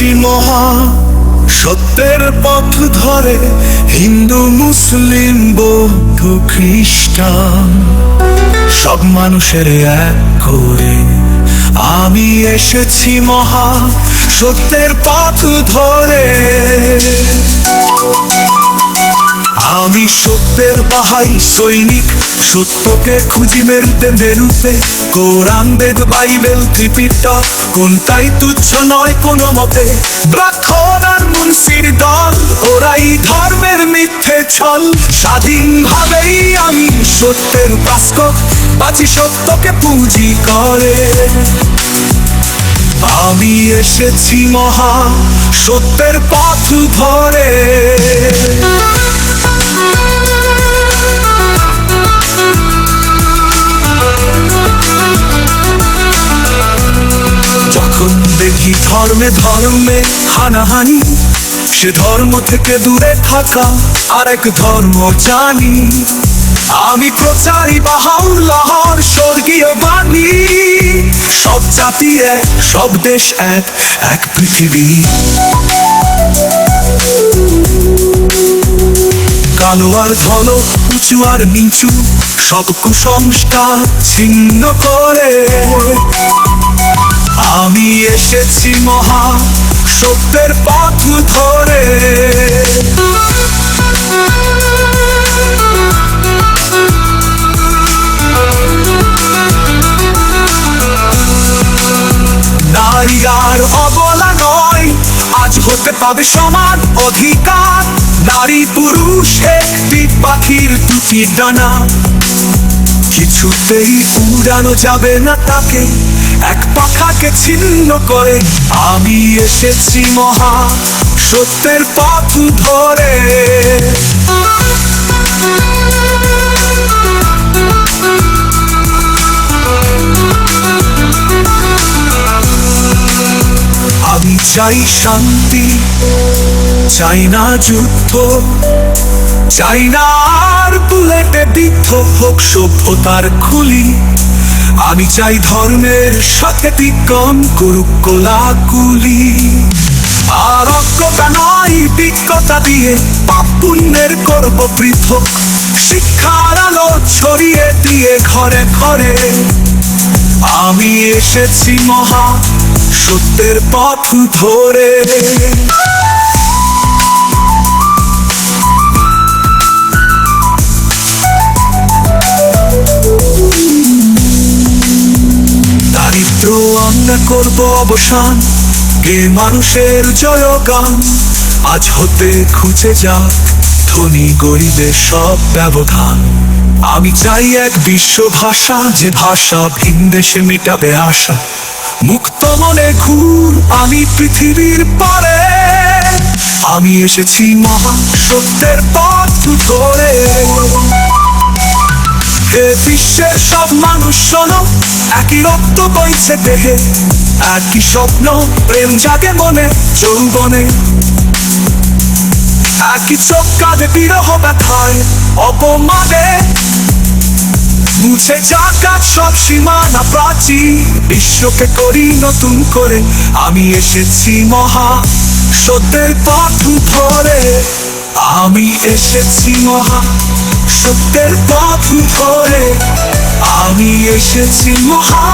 এসেছি মহা সত্যের পথ ধরে হিন্দু, মুসলিম, বৌদ্ধ, খ্রিস্টান। সব মানুষের এক করে আমি এসেছি মহা সত্যের পথ ধরে। আমি সত্যের বাহাই সৈনিক, সত্যকে খুঁজি মেরুতে মেরুতে। কোরআন বেদ, বাইবেল, ত্রিপিটক, কোনটাই তুচ্ছ নয় কোনো মতে। ব্রাহ্মণ আর মুন্সির দল, ওরাই ধর্মের মিথ্যে ছল। স্বাধীনভাবেই আমি সত্যের বাস্কক বাঁচি সত্যকে পুঁজি করে। আমি এসেছি মহা সত্যের পথ ধরে। ধর্মে ধর্মে হানাহানি, সে ধর্ম থেকে দূরে থাকা আরেক ধর্ম জানি। আমি প্রচারি বাহাউল্লাহর স্বর্গীয় বাণী। সব জাতি এক, সব দেশ এক এক পৃথিবী। কালো আর ঘন উঁচু আর নিচু, সব কুসংস্কার ছিন্ন করে। আমি এসেছি মহা সত্যের পথ ধরে। নারী আর অবলা নয়, আজ হতে পাবে সমান অধিকার। নারী পুরুষ, একটি পাখির দুটি ডানা। কিছুতেই উড়ানো যাবে না তাকে। এক পাখাকে ছিন্ন করে আমি এসেছি মহা সত্যের পথ ধরে। আমি চাই শান্তি, চাই না যুদ্ধ, চাই না আর বুলেটে বিদ্ধ হোক সভ্যতার খুলি। আমি চাই ধর্মের সাথে বিজ্ঞান করুক কোলাকুলি। আর অজ্ঞতা নয়, বিজ্ঞতা দিয়ে পাপ করব পৃথক। শিক্ষার আলো ছড়িয়ে দিয়ে ঘরে ঘরে। আমি এসেছি মহা সত্যের পথ ধরে। আমরা করব অবসান গে মানুষের জয়গান, আজ হতে খুঁজে যাক ধনী গরিবের সব ব্যবধান। আমি চাই এক বিশ্ব ভাষা, যে ভাষা ভিন দেশে মেটাবে আশা। মুক্ত মনে ঘুর, আমি পৃথিবীর পারে। আমি এসেছি মহা সত্যের পথ ধরে। বিশ্বের সব মানুষ শোনো, একই রক্ত বইছে দেহে, একই স্বপ্ন, প্রেম জাগে মনে, যৌবনে। একই চোখ কাঁদে বিরহ ব্যথায়, অপমানে। মুছে যাকাত সব সীমানা প্রাচী, বিশ্বকে করি নতুন করে, আমি এসেছি মহা সত্যের পথ ধরে। আমি এসেছি মহা সত্যের পথ করে আমি এসেছি মহা